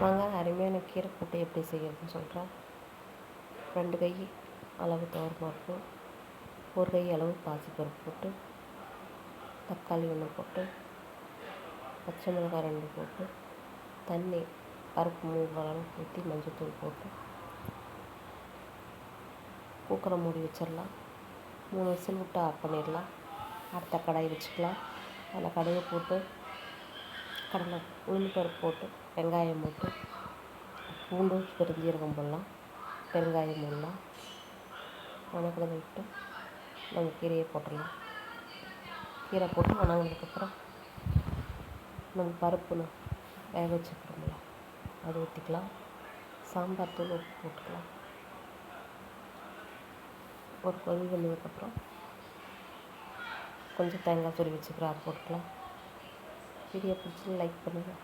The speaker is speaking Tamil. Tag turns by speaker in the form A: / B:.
A: வாங்க அருமையான கீரை கூட்டு எப்படி செய்யறதுன்னு சொல்கிறேன் ரெண்டு கை அளவு துவரம்பருப்பு ஒரு கை அளவு பாசிப்பருப்பு போட்டு தக்காளி ஒன்று போட்டு பச்சை மிளகாய் ரெண்டு போட்டு தண்ணி பருப்பு மூணு அளவு ஊற்றி மஞ்சள்தூள் போட்டு குக்கரை மூடி வச்சிடலாம். மூணு விசில் விட்டு ஆஃப் பண்ணிடலாம். அடுத்த கடாய் வச்சுக்கலாம். அதில் கடுகு போட்டு கடலை உளுந்து பருப்பு போட்டு வெங்காயம் போட்டு பூண்டு பெருஞ்சீரகம் போடலாம் பெருங்காயம் போடலாம் வணக்கிறத விட்டு நம்ம கீரையை போட்டுடலாம். கீரை போட்டு வணங்கினதுக்கப்புறம் நம்ம பருப்பு வேக வச்சுக்கிறோம்ல அது ஊற்றிக்கலாம் சாம்பார் தூள் உப்பு போட்டுக்கலாம். ஒரு கொதி வந்ததுக்கப்புறம் கொஞ்சம் தேங்காய் துருவி வச்சுக்கிறோம் அது போட்டுக்கலாம். வீடியோ பிடிச்சி லைக் பண்ணுங்கள்